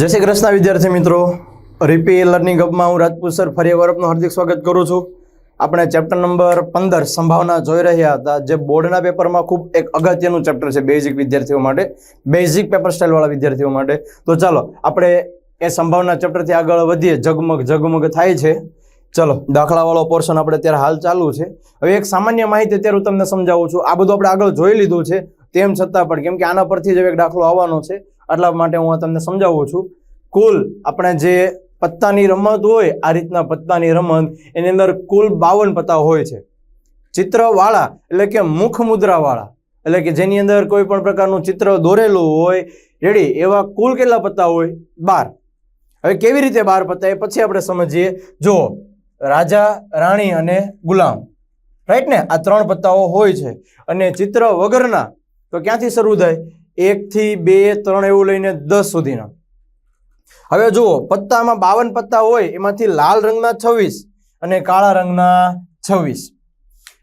જય શ્રી કૃષ્ણ, વિદ્યાર્થી મિત્રો. રીપી લર્નિંગ હબમાં હું રાજપૂત સર ફરી એકવાર હાર્દિક સ્વાગત કરું છું. આપણે ચેપ્ટર નંબર પંદર, સંભાવના જોઈ રહ્યા હતા. જે બોર્ડના પેપરમાં ખૂબ એક અગત્યનું ચેપ્ટર છે બેઝિક વિદ્યાર્થીઓ માટે બેઝિક પેપર સ્ટાઇલવાળા વિદ્યાર્થીઓ માટે. તો ચાલો, આપણે એ સંભાવના ચેપ્ટરથી આગળ વધીએ. ઝગમગ ઝગમગ થાય છે. ચલો, દાખલાવાળો પોર્શન આપણે અત્યારે હાલ ચાલુ છે. હવે એક સામાન્ય માહિતી અત્યારે હું તમને સમજાવું છું. આ બધું આપણે આગળ જોઈ લીધું છે. તેમ છતાં પણ, કેમ કે આના પરથી જ એક દાખલો આવવાનો છે. એટલા માટે હું તમને સમજાવું છું. કુલ આપણે જે પત્તાની રમત હોય, આ રીતના પત્તાની રમત, એની અંદર કુલ બાવન પત્તા હોય છે. ચિત્રવાળા એટલે કે મુખ મુદ્રાવાળા, એટલે કે જેની અંદર કોઈ પણ પ્રકારનું ચિત્ર દોરેલું હોય, રેડી, એવા કુલ કેટલા પત્તા હોય? બાર. હવે કેવી રીતે બાર પત્તા? એ પછી આપણે સમજીએ. જો, રાજા, રાણી અને ગુલામ. રાઈટ ને? આ ત્રણ પત્તાઓ હોય છે. અને ચિત્ર વગરના, તો ક્યાંથી શરૂ થાય? એક થી બે, ત્રણ એવું લઈને દસ સુધીના. હવે જુઓ, પત્તામાં બાવન પત્તા હોય, એમાંથી લાલ રંગના છવ્વીસ અને કાળા રંગના છવ્વીસ.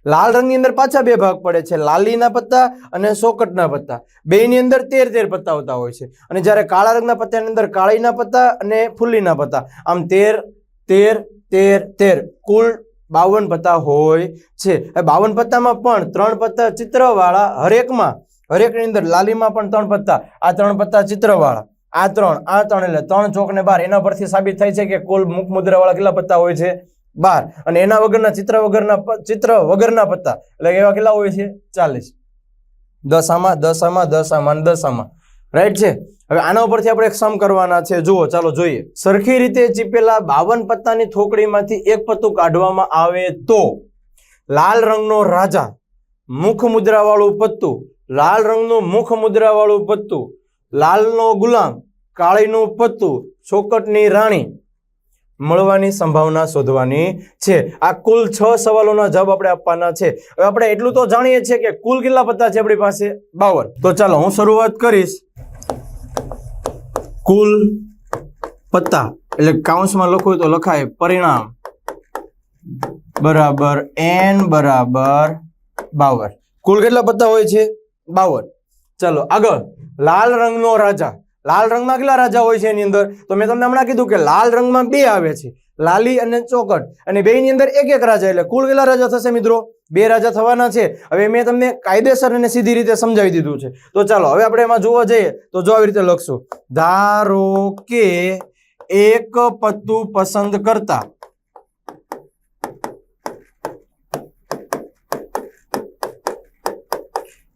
લાલ રંગની અંદર પાછા બે ભાગ પડે છે, લાલીના પત્તા અને સોકટના પત્તા. બેની અંદર તેર તેર પત્તા હોતા હોય છે. અને જ્યારે કાળા રંગના પત્તાની અંદર કાળીના પત્તા અને ફૂલીના પત્તા. આમ તેર તેર તેર તેર. કુલ બાવન પત્તા હોય છે. બાવન પત્તામાં પણ ત્રણ પત્તા ચિત્રવાળા હરેકમાં હરેકની અંદર લાલીમાં પણ ત્રણ પત્તા, આ ત્રણ પત્તા ચિત્રવાળા. આ ત્રણ આ ત્રણ એટલે ત્રણ ચોક ને બાર, એના પરથી સાબિત થાય છે કે કુલ મુખ મુદ્રાવાળા કેટલા પત્તા હોય છે? બાર. અને એના વગરના ચિત્ર વગરના ચિત્ર વગરના પત્તા, એટલે એવા કેટલા હોય છે? ચાલીસ. દશામાં દશામાં દશામાં દસામાં રાઈટ છે? હવે આના ઉપરથી આપણે એક સમ કરવાના છે. જુઓ, ચાલો જોઈએ. સરખી રીતે ચીપેલા બાવન પત્તાની થોકડીમાંથી એક પત્તું કાઢવામાં આવે તો, લાલ રંગનો રાજા મુખ મુદ્રાવાળું પત્તું લાલ રંગનું મુખ મુદ્રાવાળું પત્તું, લાલનો ગુલામ, કાળીનું પત્તું, ચોકટની રાણી. મળવાની સંભાવના શોધવાની છે. આ કુલ છ સવાલોના જવાબ આપણે આપવાના છે. હવે આપણે એટલું તો જાણીએ છીએ કે કુલ કેટલા પત્તા છે આપણી પાસે? બાવન. તો ચાલો, હું શરૂઆત કરીશ. કુલ પત્તા, એટલે કાઉન્સમાં લખવું તો લખાય પરિણામ. બરાબર, એન બરાબર બાવન. કુલ કેટલા પત્તા હોય છે? બાવન. ચાલો, આગળ. લાલ રંગનો રાજા. લાલ રંગમાં કેટલા રાજા હોય છે એની અંદર? તો મેં તમને હમણાં કીધું કે લાલ રંગમાં બે આવે છે. લાલી અને ચોકટ. અને બેની અંદર એક એક રાજા, એટલે કુલ કેટલા રાજા થશે મિત્રો? બે રાજા થવાના છે. હવે મેં તમને કાયદેસર અને સીધી રીતે સમજાવી દીધું છે. તો ચાલો, હવે આપણે એમાં જોવા જઈએ, તો જો આવી રીતે લખશું. ધારો કે એક પત્તું પસંદ કરતા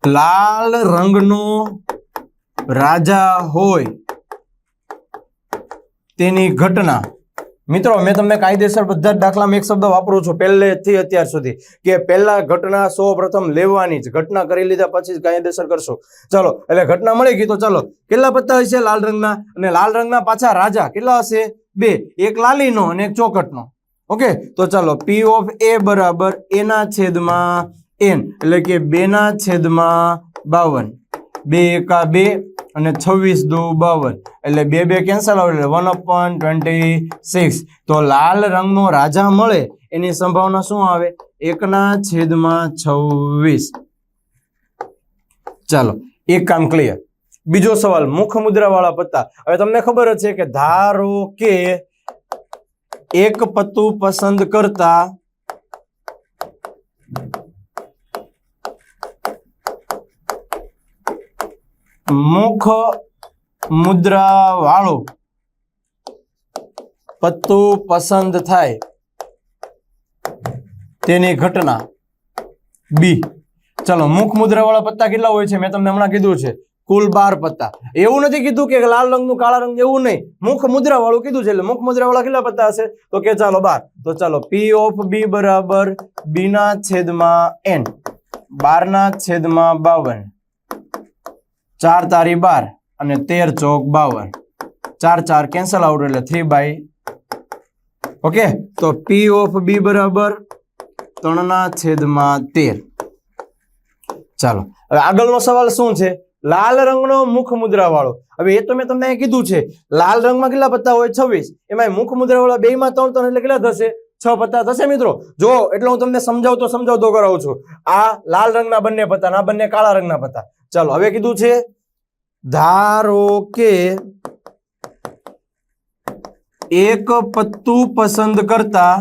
લાલ રંગનો રાજા હોય તેની ઘટના. મિત્રો, મેં તમને કાયદેસર બધા જ દાખલામાં એક શબ્દ વાપરું છું પહેલેથી અત્યાર સુધી, કે પહેલા ઘટના સૌ પ્રથમ લેવાની જ. ઘટના કરી લીધા પછી જ કાયદેસર કરશો. ચાલો, એટલે ઘટના મળી ગઈ તો ચાલો, કેટલા પત્તા હશે લાલ રંગના? અને લાલ રંગના પાછા રાજા કેટલા હશે? બે, એક લાલીનો અને એક ચોકટનો. ઓકે, તો ચાલો પી ઓફ એ બરાબર એના છેદમાં એન, એટલે કે બેના છેદમાં બાવન. બે એકા બે અને છવ્વીસ દુ બાવન. એટલે બે બે કેન્સલ આવે એટલે વન અપોન ટ્વેન્ટી સિક્સ તો લાલ રંગનો રાજા મળે, એની સંભાવના શું આવે? એકના છેદમાં છવ્વીસ. ચાલો, એક કામ ક્લિયર બીજો સવાલ, મુખ મુદ્રાવાળા પત્તા. હવે તમને ખબર જ છે કે ધારો કે એક પત્તું પસંદ કરતા મુખ મુદ્રા વાળું પત્તું પસંદ થાય તેની ઘટના બી. ચલો, મુખ મુદ્રા વાળા પત્તા કેટલા હોય છે? મેં તમને હમણાં કીધું છે. કુલ બાર પત્તા. એવું નથી કીધું કે લાલ રંગનું, કાળા રંગ એવું નહીં. મુખ મુદ્રા વાળું કીધું છે એટલે મુખ મુદ્રા વાળા કેટલા પત્તા હશે? તો કે ચાલો, બાર. તો ચાલો પી ઓફ બી બરાબર બી ના છેદમાં એન બાર ના છેદમાં બાવન. ચાર તારી બાર અને તેર ચોક બાવન. ચાર ચાર કેન્સલ આઉટ એટલે થ્રી બાય ઓકે તો પી ઓફ બી બરાબર ત્રણના છેદમાં તેર. ચાલો, હવે આગળનો સવાલ શું છે? લાલ રંગનો મુખ મુદ્રા વાળો હવે એ તો મેં તમને કીધું છે, લાલ રંગમાં કેટલા પત્તા હોય? છવ્વીસ. એમાં મુખ મુદ્રા વાળા બે માં ત્રણ ત્રણ એટલે કેટલા થશે? છ પત્તા થશે મિત્રો. જો, એટલે હું તમને સમજાવતો સમજાવતો કરાવું છું. આ લાલ રંગના બંને પત્તા આ બંને કાળા રંગના પત્તા. ચાલો, હવે કીધું છે, ધારો કે એક પત્તું પસંદ કરતા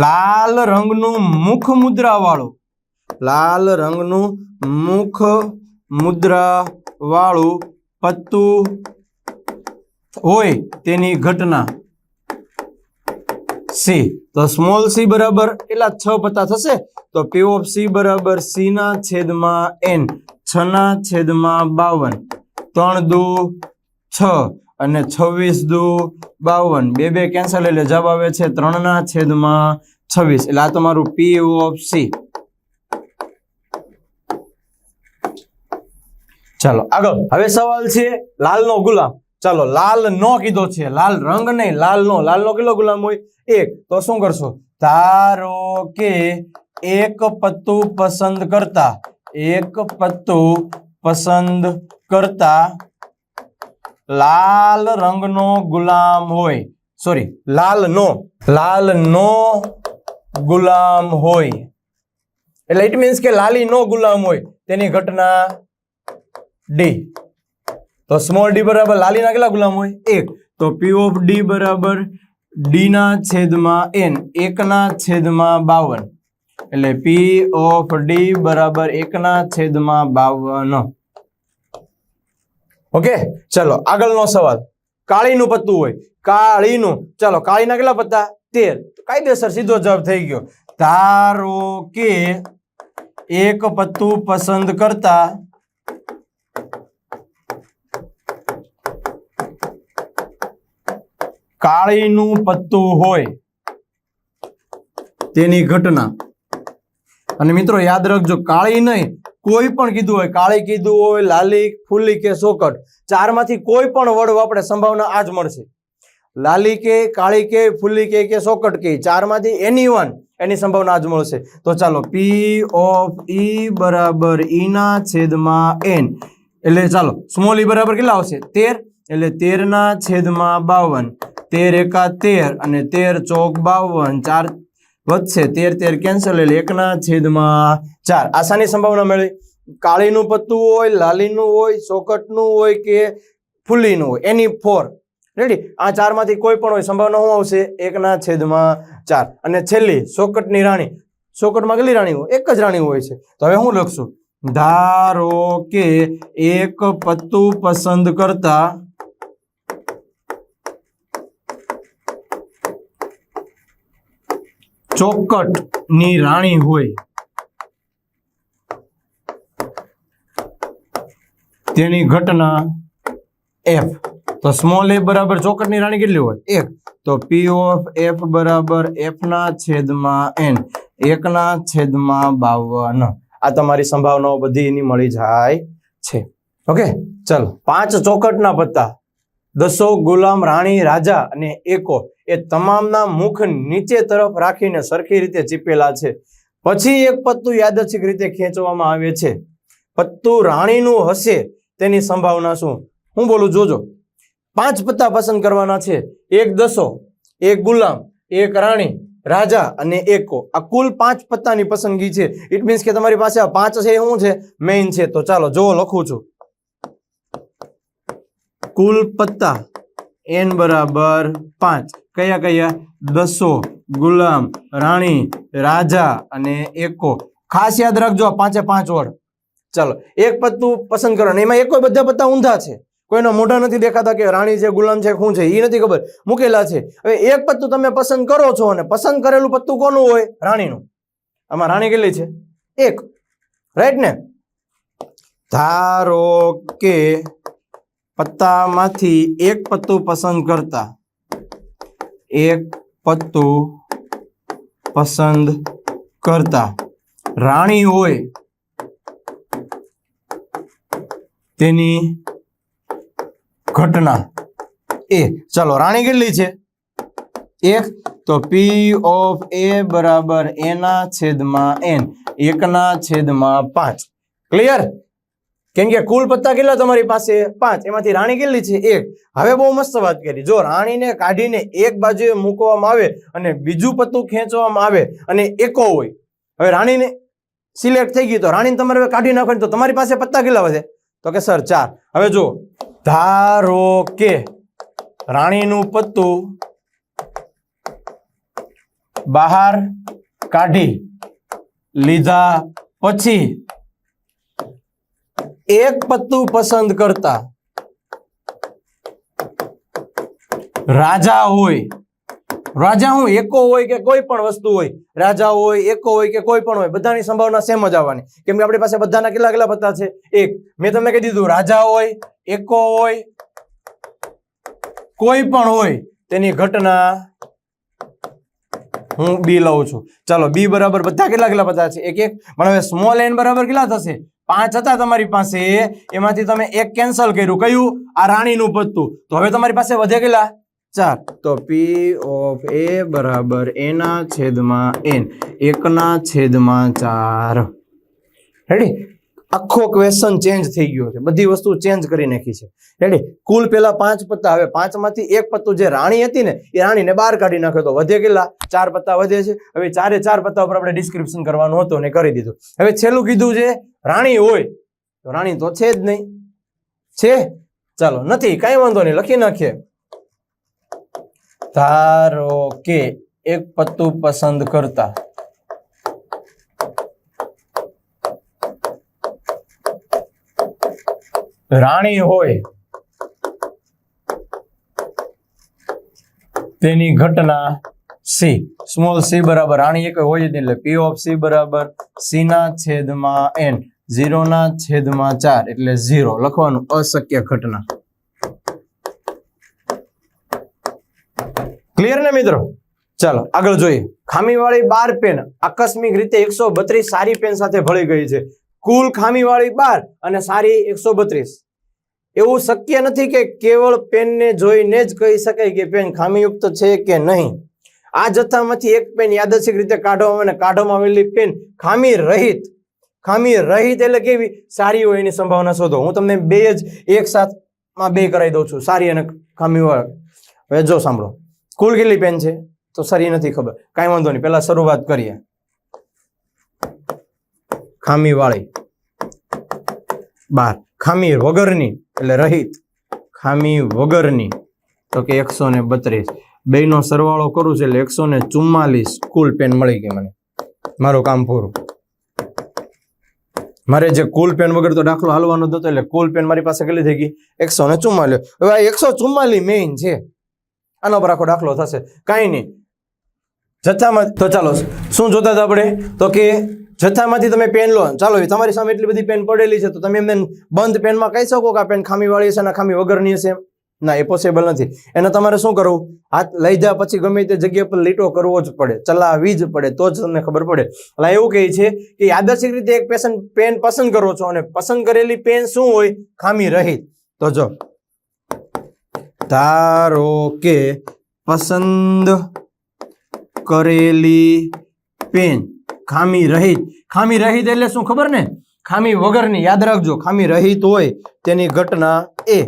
લાલ રંગનું મુખ મુદ્રા વાળું લાલ રંગનું મુખ મુદ્રા વાળું પત્તું હોય તેની ઘટના સી તો સ્મોલ સી બરાબર એટલા છ પત્તા થશે? તો પી ઓફ સી બરાબર સી ના છેદમાં એન છ ના છેદમાં બાવન. ત્રણ દુ છ અને છવ્વીસ દુ બાવન. બે બે કેન્સલ એટલે જવાબ આવે છે ત્રણ ના છેદમાં છવ્વીસ. એટલે આ તમારું પી ઓફ સી ચાલો, આગળ. હવે સવાલ છે લાલનો ગુલામ. ચાલો, લાલ નો કીધો છે. લાલ રંગ નહીં લાલ નો લાલ નો કેટલો ગુલામ હોય? એક. તો શું કરશો? ધારો કે એક પત્તું પસંદ કરતા, એક પત્તું પસંદ કરતા લાલ રંગનો ગુલામ હોય. સોરી લાલ નો લાલ નો ગુલામ હોય. એટલે ઇટ મીન્સ કે લાલી નો ગુલામ હોય. તેની ઘટના ડી તો સ્મોલ ડી બરાબર લાલીના કેટલા ગુલામ હોય? એક. તો પી ઓફ ડી બરાબર ડી ના છેદમાં એન એકના છેદમાં બાવન. એટલે પી ઓફ ડી બરાબર એકના છેદમાં બાવન. ઓકે? ચલો, આગળનો સવાલ. કાળીનું પત્તું હોય. કાળીનું, ચલો કાળીના કેટલા પત્તા? તેર. કાયદેસર સીધો જવાબ થઈ ગયો. ધારો કે એક પત્તું પસંદ કરતા કાળીનું પત્તું હોય તેની ઘટના. અને મિત્રો યાદ રાખજો, કાળી નહીં, કોઈ પણ કીધું હોય, કાળી કીધું હોય, લાલી, ફૂલી કે સોકટ, ચારમાંથી કોઈ પણ વર્ડ આપણે સંભાવના આ જ મળશે. લાલી કે, કાળી કે, ફૂલી કે કે સોકટ કે, ચારમાંથી એની વન એની સંભાવના આ જ મળશે. તો ચાલો પી ઓફ ઈ બરાબર ઈના છેદમાં એન એટલે ચાલો સ્મોલ ઈ બરાબર કેટલા આવશે? તેર. એટલે તેરના છેદમાં બાવન. તેર એકા તેર અને તેર ચોક બાવન. ચાર વધશે. તેર તેર કેન્સલ એટલે એકના છેદમાં ચાર. આસાની સંભાવના મળી. કાળીનું પત્તું હોય, લાલીનું હોય સોકટનું હોય કે ફૂલીનું હોય. એની ફોર રેડી આ ચારમાંથી કોઈ પણ હોય, સંભાવના શું આવશે? એકના છેદમાં ચાર. અને છેલ્લી સોકટની રાણી. સોકટમાં કેટલી રાણી હોય? એક જ રાણી હોય છે. તો હવે હું લખશું. ધારો કે એક પત્તું પસંદ કરતા ચોકટની રાણી હોય. તેની ઘટના એફ. તો સ્મોલ એ બરાબર ચોકટની રાણી કેટલી હોય? એક. તો પી ઓફ એફ બરાબર એફ ના છેદમાં એન એક ના છેદમાં બાવન. આ તમારી સંભાવનાઓ બધી એની મળી જાય છે. ઓકે ચલો. પાંચ ચોકટના પત્તા. દસો ગુલામ રાણી, રાજા અને એકો એ તમામના મુખ નીચે તરફ રાખીને સરખી રીતે ચીપેલા છે. પછી એક પત્તું યાદચ્છિક રીતે ખેંચવામાં આવે છે. પત્તું રાણીનું હશે તેની સંભાવના શું? હું બોલું, જોજો. પાંચ પત્તા પસંદ કરવાના છે. એક દસો, એક ગુલામ, એક રાણી, રાજા અને એકો. આ કુલ પાંચ પત્તાની પસંદગી છે. ઇટ મીન્સ કે તમારી પાસે આ પાંચ છે, એ શું છે? મેઇન છે. તો ચાલો, જોવો, લખું છું. કુલ પત્તા એન બરાબર પાંચ. કયા કયા? દસો, ગુલામ, રાણી, રાજા અને એકો. ખાસ યાદ રાખજો પાંચે પાંચ વર્ડ ચાલો, એક પત્તું પસંદ કરો. એમાં એકો બધા પત્તા ઊંધા છે. કોઈનો મોઢા નથી દેખાતા કે રાણી છે, ગુલામ છે, શું છે એ નથી ખબર. મૂકેલા છે. હવે એક પત્તું તમે પસંદ કરો છો અને પસંદ કરેલું પત્તું કોનું હોય? રાણીનું. આમાં રાણી કેટલી છે? એક. રાઈટ ને? ધારો કે પત્તામાંથી એક પત્તું પસંદ કરતા. એક પત્તું પસંદ કરતા. રાણી હોય તેની ઘટના. એ, ચાલો, રાણી કેટલી છે? એક તો પી ઓફ એ બરાબર એના છેદમાં એન એકના છેદમાં પાંચ. ક્લિયર કેમ કે કુલ પત્તા કેટલા તમારી પાસે? પાંચ. એમાંથી રાણી કેટલી છે? એક. હવે બહુ મસ્ત વાત કરી. જો રાણીને કાઢીને એક બાજુએ મૂકવામાં આવે અને બીજું પત્તું ખેંચવામાં આવે અને એકો હોય. હવે રાણીને સિલેક્ટ થઈ ગઈ તો રાણીને તમારે હવે કાઢી નાખો તો તમારી પાસે પત્તા કેટલા વધે તો કે સર, ચાર. હવે જો ધારો કે રાણીનું પત્તું બહાર કાઢી લીધા પછી એક પત્તું પસંદ કરતા. રાજા હોય. રાજા હું એકો હોય કે કોઈ પણ વસ્તુ હોય. રાજા હોય, એકો હોય કે કોઈ પણ હોય, બધાની સંભાવના સેમ જ આવવાની. કેમ કે આપણી પાસે બધાના કેટલા કેટલા પત્તા છે? એક. મેં તમને કહી દીધું, રાજા હોય, એકો હોય, કોઈ પણ હોય, તેની ઘટના હું બી લઉં છું. ચાલો, બી બરાબર બધા કેટલા કેટલા પત્તા છે? એક એક. પણ હવે સ્મોલ એન બરાબર કેટલા થશે? પાંચ હતા તમારી પાસે, એમાંથી તમે એક કેન્સલ કર્યું. કયું? આ રાણીનું પત્તું. તો હવે તમારી પાસે વધે કેટલા? ચાર. તો પી ઓફ એ બરાબર એના છેદમાં એન એકના છેદમાં ચાર. રેડી આખો ક્વેશ્ચન ચેન્જ થઈ ગયો છે. બધી વસ્તુ ચેન્જ કરી નાખી છે. રેડી કુલ પેલા પાંચ પત્તા. હવે પાંચમાંથી એક પત્તું જે રાણી હતી ને, એ રાણીને બહાર કાઢી નાખ્યો તો વધે કેટલા? ચાર પત્તા વધે છે. હવે ચારે ચાર પત્તા ઉપર આપણે ડિસ્ક્રિપ્શન કરવાનું હતું ને કરી દીધું. હવે છેલ્લું કીધું છે, રાણી હોય. તો રાણી તો છે જ નહીં. છે? ચાલો, નથી, કાંઈ વાંધો નહીં. લખી નાખીએ. ધારો કે એક પત્તું પસંદ કરતા રાણી હોય, તેની ઘટના સી સ્મોલ સી બરાબર, રાણી એક હોય જ એટલે પી ઓફ સી બરાબર સી ના છેદમાં એન ઝીરો ના છેદમાં ચાર, એટલે ઝીરો લખવાનું અશક્ય ઘટના. ક્લિયર ને મિત્રો? ચાલો, આગળ જોઈએ. ખામીવાળી બાર પેન આકસ્મિક રીતે એકસો બત્રીસ સારી પેન સાથે ભળી ગઈ છે. કુલ ખામીવાળી બાર અને સારી એકસો બત્રીસ. એવું શક્ય નથી કે કેવળ પેનને જોઈને જ કહી શકાય કે પેન ખામીયુક્ત છે કે નહીં. આ જથ્થામાંથી એક પેન યાદચ્છિક રીતે કાઢવામાં અને કાઢવામાં આવેલી પેન ખામી રહિત ખામી રહિત એટલે કેવી? સારી હોય એની સંભાવના શોધો. હું તમને બે જ એક સાથમાં બે કરાવી દઉં છું. સારી અને ખામીવાળી. હવે જો સાંભળો. કુલ કેટલી પેન છે? તો સારી નથી ખબર. કાંઈ વાંધો નહીં. પહેલાં શરૂઆત કરીએ. ખામીવાળી. બાર ખામી વગરની, એટલે રહિત ખામી વગરની. તો કે એકસો ને બત્રીસ. બેનો સરવાળો કરું છે એટલે એકસો ને ચુમ્માલીસ કુલ પેન મળી ગઈ મને. મારું કામ પૂરું. મારે જે કુલ પેન વગર તો દાખલો હાલવાનો હતો એટલે કુલ પેન મારી પાસે કેટલી થઈ ગઈ? એકસો ને ચુમ્માલીસ. હવે આ એકસો ચુમ્માલીસ મેઇન છે. આના પર આખો દાખલો થશે. કાંઈ નહીં. જથ્થામાં તો ચાલો, શું જોતા હતા આપણે? તો કે જથ્થામાંથી તમે પેન લો. ચાલો તમારી સામે એટલી બધી પેન પડેલી છે, તો તમે એમને બંધ પેનમાં કહી શકો કે આ પેન ખામીવાળી છે અને ખામી વગરની છે. ના, એ પોસિબલ નથી. એને તમારે શું કરવું? હાથ લઈ જા, પછી ગમે તે જગ્યા પર લીટો કરવો જ પડે. ચલાવી જ પડે, તો જ તમને ખબર પડે. એટલે એવું કહે છે કે આદર્શિક રીતે એક પેશન પેન પસંદ કરો છો અને પસંદ કરેલી પેન શું હોય? ખામી રહિત. તો જો, ધારો કે પસંદ કરેલી પેન ખામી રહિત. ખામી રહિત એટલે શું ખબર ને? ખામી વગરની યાદ રાખજો. ખામી રહિત હોય તેની ઘટના એ.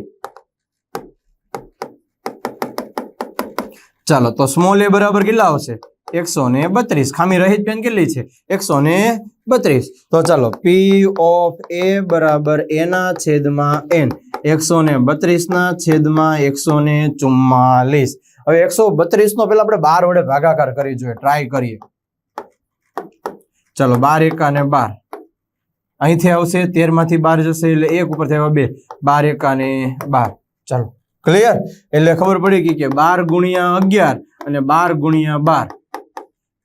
ચાલો, તો સ્મોલ એ બરાબર કેટલા આવશે? એકસો ને બત્રીસ. ખામી રહિત પેન કેટલી છે? એકસો ને બત્રીસ. તો ચાલો પી ઓફ એ બરાબર એના છેદમાં એન એકસો ને બત્રીસ ના છેદમાં એકસો ને ચુમ્માલીસ. હવે એકસો બત્રીસ નો પેલા આપણે બાર વડે ભાગાકાર કરી જોઈએ. ટ્રાય કરીએ. ચાલો બાર એક અને બાર. અહીંથી આવશે તેરમાંથી બાર જશે, એટલે એક ઉપર થયા બે. બાર એક અને બાર. ચાલો ક્લિયર એટલે ખબર પડી ગઈ કે બાર ગુણ્યા અગિયાર અને બાર ગુણ્યા બાર.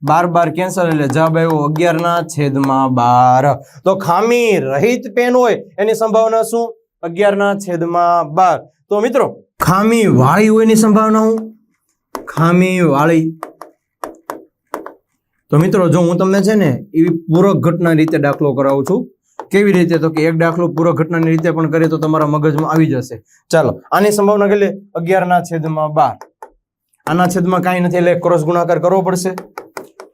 બાર બાર કેન્સલ એટલે જવાબ આવ્યો અગિયાર ના છેદમાં બાર. તો ખામી રહિત પેન હોય, એની સંભાવના શું? અગિયાર ના છેદમાં બાર. તો મિત્રો, ખામી વાળી હોય એની સંભાવના હું ખામી વાળી. તો મિત્રો, જો હું તમને છે ને એવી પૂરક ઘટના રીતે દાખલો કરાવું છું. કેવી રીતે? તો કે એક દાખલો પૂરક ઘટનાની રીતે પણ કરીએ તો તમારા મગજમાં આવી જશે. ચાલો, આની સંભાવના કેટલી? અગિયાર ના છેદમાં બાર. આના છેદમાં કાંઈ નથી, એટલે ક્રોસ ગુણાકાર કરવો પડશે.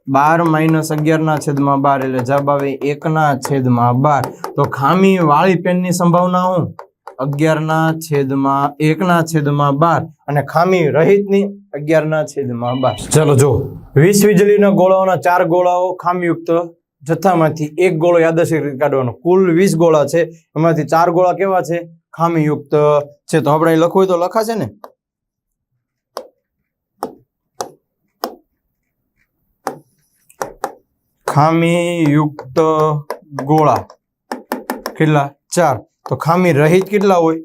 બાર માઇનસ અગિયારના છેદમાં બાર, એટલે જવાબ આવે એકના છેદમાં બાર. તો ખામી વાળી પેનની સંભાવના હું? અગિયાર ના છેદમાં એકના છેદમાં બાર અને ખામી રહિતની અગિયારના છેદમાં બાર. ચાલો જો, વીસ વીજળીના ગોળાઓના ચાર ગોળાઓ ખામીયુક્ત જથ્થામાંથી એક ગોળો યાદશી રીતે કાઢવાનો. કુલ વીસ ગોળા છે, એમાંથી ચાર ગોળા કેવા છે? ખામીયુક્ત છે. તો આપણે લખવું તો લખાશે ને? ખામીયુક્ત ગોળા. કેટલા? ચાર. તો ખામી રહિત કેટલા હોય?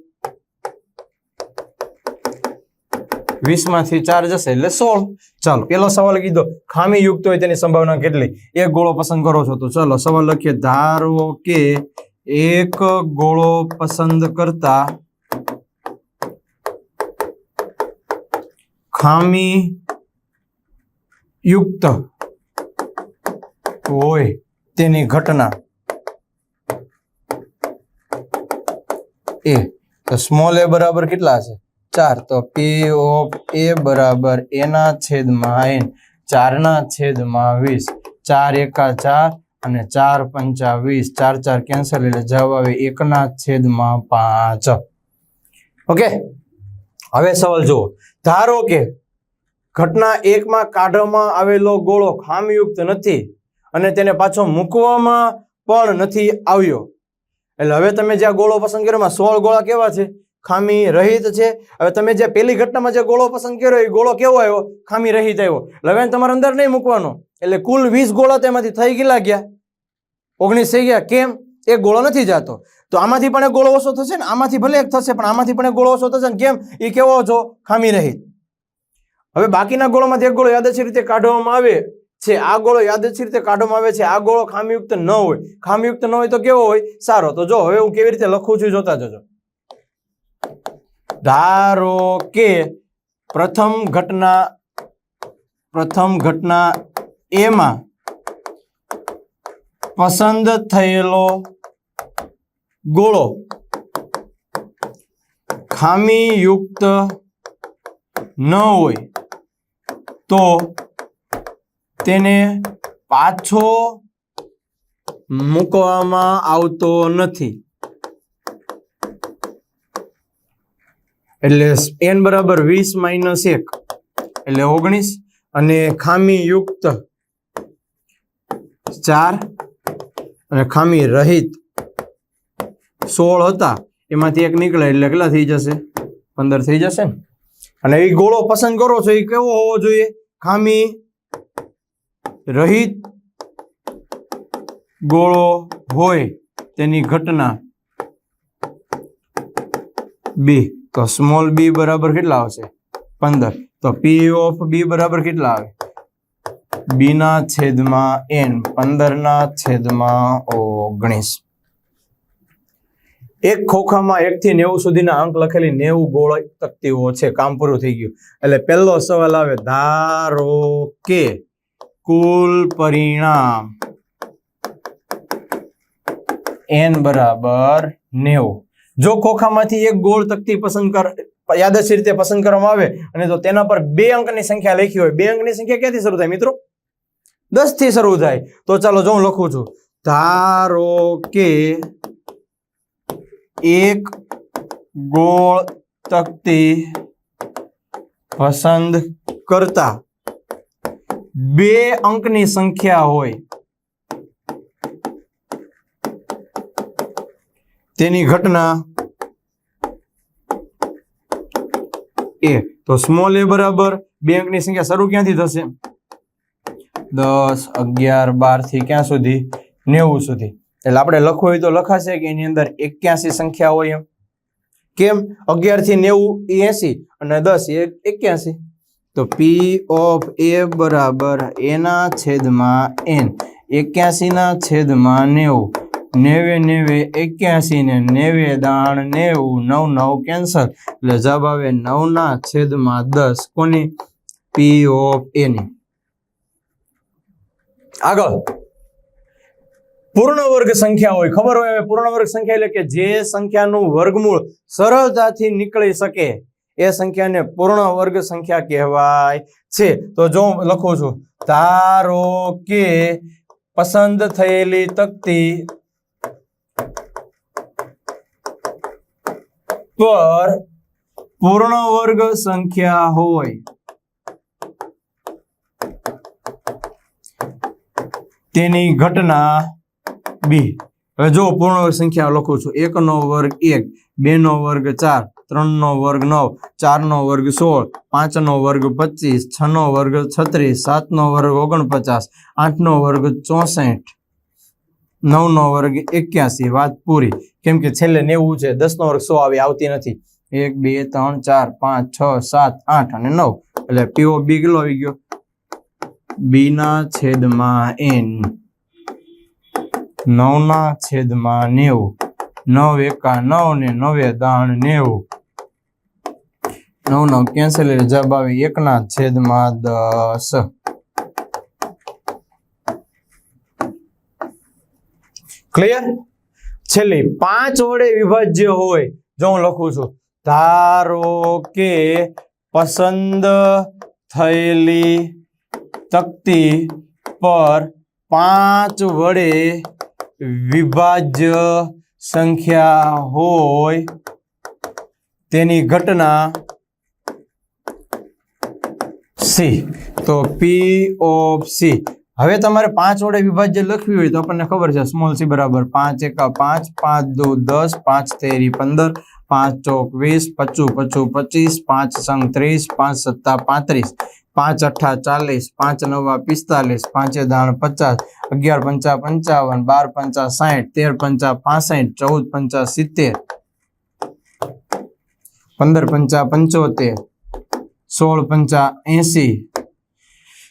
વીસ ચાર જશે એટલે સોળ. ચાલો, પેલો સવાલ કીધો. ખામીયુક્ત હોય તેની સંભાવના કેટલી? એક ગોળો પસંદ કરો છો તો ચાલો, સવાલ લખીએ. ધારો કે એક ગોળો પસંદ કરતા ખામી યુક્ત હોય તેની ઘટના એ તો સ્મોલ એ બરાબર કેટલા છે ચાર. તો પી ઓફ એ બરાબર એના છેદમાં એન ચારના છેદમાં વીસ. ચાર એકા ચાર અને ચાર પંચા વીસ. ચાર ચાર કેન્સલ એટલે જવાબ આવે એકના છેદમાં પાંચ. ઓકે હવે સવાલ જુઓ. ધારો કે ઘટના એકમાં કાઢવામાં આવેલો ગોળો ખામયુક્ત નથી અને તેને પાછો મૂકવામાં પણ નથી આવ્યો. એટલે હવે તમે જે આ ગોળો પસંદ કર્યો, એમાં સોળ ગોળા કેવા છે? ખામી રહિત છે. હવે તમે જે પેલી ઘટનામાં જે ગોળો પસંદ કર્યો, એ ગોળો કેવો આવ્યો? ખામી રહિત આવ્યો. એટલે હવે તમારે અંદર નહીં મૂકવાનો. એટલે કુલ વીસ ગોળા તેમાંથી થઈ ગયેલા ગયા. ઓગણીસ થઈ ગયા. કેમ? એક ગોળો નથી જાતો. તો આમાંથી પણ એક ગોળો ઓછો થશે ને? આમાંથી ભલે એક થશે, પણ આમાંથી પણ એક ગોળો ઓછો થશે ને કેમ? એ કેવો છો? ખામી રહિત. હવે બાકીના ગોળોમાંથી એક ગોળો યાદચ્છિક રીતે કાઢવામાં આવે. છે, આ ગોળો યાદચ્છિક રીતે કાઢવામાં આવે છે, આ ગોળો ખામીયુક્ત ન હોય. ખામીયુક્ત ન હોય તો કેવો હોય? સારો. તો જો, હવે હું કેવી રીતે લખું છું જોતા જજો. ધારો કે પ્રથમ ઘટના પ્રથમ ઘટના એમાં પસંદ થયેલો ગોળો ખામીયુક્ત ન હોય તો તેને પાછો મૂકવામાં આવતો નથી. એટલે એન બરાબર વીસ માઇનસ એક, એટલે ઓગણીસ. અને ખામી યુક્ત ચાર અને ખામી રહિત સોળ હતા. એમાંથી એક નીકળે એટલે કેટલા થઈ જશે? પંદર થઈ જશે ને? અને એ ગોળો પસંદ કરો છો એ કેવો હોવો જોઈએ? ખામી રહિત ગોળો હોય તેની ઘટના બી તો સ્મોલ બી બરાબર કેટલા આવશે? પંદર. તો પી ઓફ બી બરાબર કેટલા આવે? બી ના છેદમાં એન પંદર ના છેદમાં ઓગણીસ એક ખોખામાં એક થી નેવું સુધીના અંક લખેલી નેવું ગોળ તકતીઓ છે. કામ પૂરું થઈ ગયું. એટલે પહેલો સવાલ આવે, ધારો કે કુલ પરિણામ. એન બરાબર નેવું. જો ખોખામાંથી એક ગોળ તકતી પસંદ કર, યાદશી રીતે પસંદ કરવામાં આવે અને જો તેના પર બે અંકની સંખ્યા લખી હોય, બે અંકની સંખ્યા ક્યાંથી શરૂ થાય મિત્રો? દસથી શરૂ થાય. તો ચાલો જો હું લખું છું. ધારો કે એક ગોળ તકતી પસંદ કરતા બે અંકની સંખ્યા હોય. તેની ઘટના એ. તો સ્મોલ એ બરાબર. બે અંકની સંખ્યા શરૂ ક્યાંથી થશે? દસ, અગિયાર, બારથી ક્યાં સુધી? નેવું સુધી. એટલે આપણે લખવું હોય તો લખાશે કે એની અંદર એક્યાસી સંખ્યા હોય એમ. કેમ? અગિયારથી નેવું એસી અને દસ એ એક્યાસી. તો પી ઓફ એ બરાબર એના છેદમાં એન એક્યાસીના છેદમાં નેવું. નેવે નેવે, એક્યાસી ને નેવે દાણ નેવું, નવ નવ, કેન્સલ. એટલે જવાબ આવે નવના છેદમાં દસ. કોની? પી ઓફ એની આગળ. પૂર્ણ વર્ગ સંખ્યા હોય. ખબર હોય પૂર્ણ વર્ગ સંખ્યા એટલે કે જે સંખ્યાનું વર્ગમૂળ સરળતાથી નીકળી શકે. એ સંખ્યાને પૂર્ણ વર્ગ સંખ્યા કહેવાય છે. તો જો લખું છું, ધારો કે પસંદ થયેલી તકતી પર પૂર્ણ વર્ગ સંખ્યા હોય, તેની ઘટના બી. હવે જો પૂર્ણ સંખ્યા લખું છું એક નો વર્ગ એક બે નો વર્ગ ચાર ત્રણ નો વર્ગ નવ ચાર નો વર્ગ સોળ પાંચ નો વર્ગ પચીસ છ નો વર્ગ છત્રીસ સાત નો વર્ગ ઓગણપચાસ આઠ નો વર્ગ ચોસઠ, નવનો વર્ગ એક્યાસી. વાત પૂરી. કેમ કે છેલ્લે નેવું છે દસ નો વર્ગ સો આવી આવતી નથી. એક, બે, ત્રણ, ચાર, પાંચ, છ, સાત, આઠ અને નવ. એટલે પીઓ બી કેટલો આવી ગયો? બી ના છેદમાં એન નવના છેદમાં નેવું. નવ એકા નવ ને નવે દાણ નેવું. નવ નવ કેન્સલ એટલે જવાબ આવે એક ના છેદમાં દસ. ક્લિયર છેલ્લી પાંચ વડે વિભાજ્ય હોય, જો હું લખું છું, ધારો કે પસંદ થયેલી તકતી પર પાંચ વડે વિભાજ્ય સંખ્યા હોય, તેની ઘટના સી તો પી ઓફ સી હવે તમારે પાંચ વડે વિભાજ્ય લખવી હોય તો આપણને ખબર છે સ્મોલ સી બરાબર પાંચ એકા પાંચ પાંચ દો દસ, પાંચ તેરી પંદર, પાંચ ચોક વીસ, પચું પચું પચીસ, પાંચ સંગ ત્રીસ, પાંચ સત્તા પાંત્રીસ, પાંચ અઠ્ઠા ચાલીસ, પાંચ નવા પિસ્તાલીસ, પાંચે દાણ પચાસ, અગિયાર પંચા પંચાવન, બાર પંચા સાઠ તેર પંચા પાસઠ, ચૌદ પંચા સિત્તેર, પંદર પંચા પંચોતેર સોળ પંચા એસી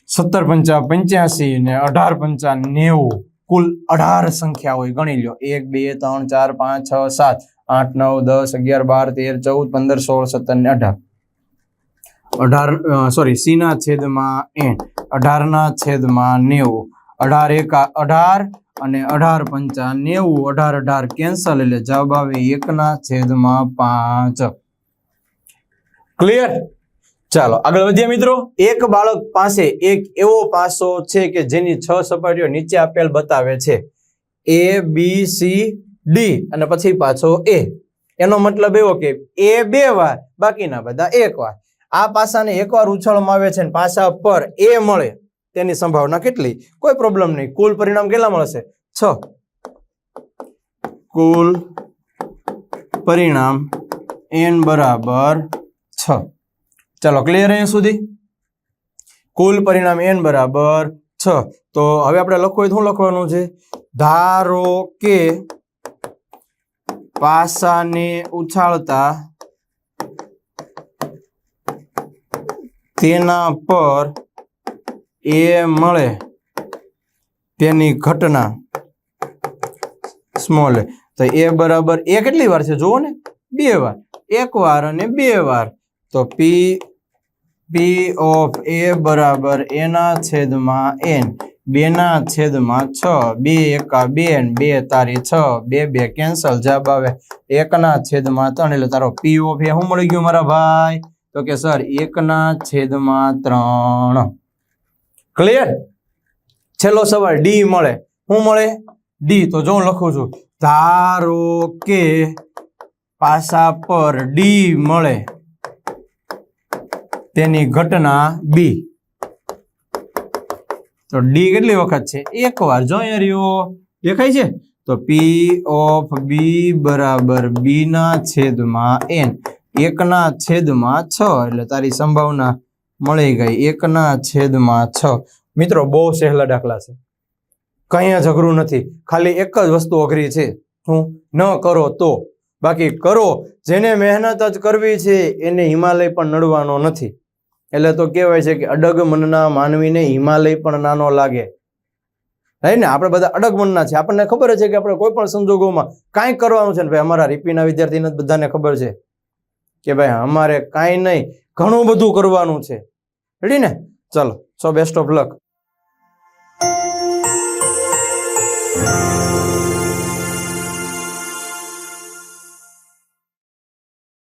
સત્તર પંચા પંચ્યાસી ને અઢાર પંચા નેવું, કુલ અઢાર સંખ્યા હોય ગણી લ્યો. એક, બે, ત્રણ, ચાર, પાંચ, છ, સાત, આઠ, નવ, દસ, અગિયાર, બાર, તેર, ચૌદ, પંદર, સોળ, સત્તર ને અઢાર. અઢાર સોરી સી ના છેદમાં એ અઢાર ના છેદમાં નેવું, અઢાર એકા, અઢાર અને અઢાર પંચા નેવું, અઢાર અઢાર કેન્સલ એટલે જવાબ આવે એક ના છેદમાં પાંચ. ક્લિયર ચાલો, આગળ વધીએ મિત્રો. એક બાળક પાસે એક એવો પાસો છે કે જેની છ સપાટીઓ નીચે આપેલ બતાવે છે. એ બી સી ડી અને પછી પાછો એ એનો મતલબ એવો કે એ બે વાર, બાકીના બધા એક વાર. આ પાસાને એકવાર ઉછાળવામાં આવે છે અને પાસા પર એ મળે તેની સંભાવના કેટલી? કોઈ પ્રોબ્લેમ નહીં. કુલ પરિણામ કેટલા મળશે? છ. કુલ પરિણામ એન બરાબર છ. ચાલો ક્લિયર અહીંયા સુધી? કુલ પરિણામ એન બરાબર છ. તો હવે આપણે લખવું શું લખવાનું છે? ધારો કે પાસાને ઉછાળતા તેના પર એ મળે, તેની ઘટના સ્મોલ તો એ બરાબર એ કેટલી વાર છે? જુઓ ને, બે વાર. એક વાર અને બે વાર. તો પી પી ઓફ એ બરાબર એના છેદમાં એન બેના છેદમાં છ. બે એકા બે બે તારી છ. બે બે કેન્સલ જવાબ આવે. એકના છેદમાં ત્રણ, એટલે તારો પી ઓફ એ શું મળી ગયું મારા ભાઈ? તો કે સર એકના છેદમાં ત્રણ. ક્લિયર છેલ્લો સવાલ ડી મળે. શું મળે? ડી તો જો હું લખું છું, ધારો કે પાસા પર ડી મળે. તેની ઘટના બી તો ડી કેટલી વખત છે? એક વાર. જો અહીંયા રહ્યો. દેખાય છે? તો પી ઓફ બી બરાબર બી ના છેદમાં એન એકના છેદમાં છ. એટલે તારી સંભાવના મળી ગઈ. એકના છેદમાં છ. મિત્રો, બહુ સહેલા દાખલા છે. કંઈ જ અઘરું નથી. ખાલી એક જ વસ્તુ અઘરી છે. હું ન કરો તો. બાકી કરો. જેને મહેનત જ કરવી છે, એને હિમાલય પણ નડવાનો નથી. એટલે તો કહેવાય છે કે અડગ મનના માનવીને હિમાલય પણ નાનો લાગે. રાઈટ ને? આપણે બધા અડગ મનના છે આપણને ખબર છે કે આપણે કોઈ પણ સંજોગોમાં કાંઈ કરવાનું છે ને ભાઈ, અમારા રીપીના વિદ્યાર્થીને બધાને ખબર છે કે ભાઈ, અમારે કાંઈ નહીં, ઘણું બધું કરવાનું છે. રેડી ને? ચલો સો બેસ્ટ ઓફ લક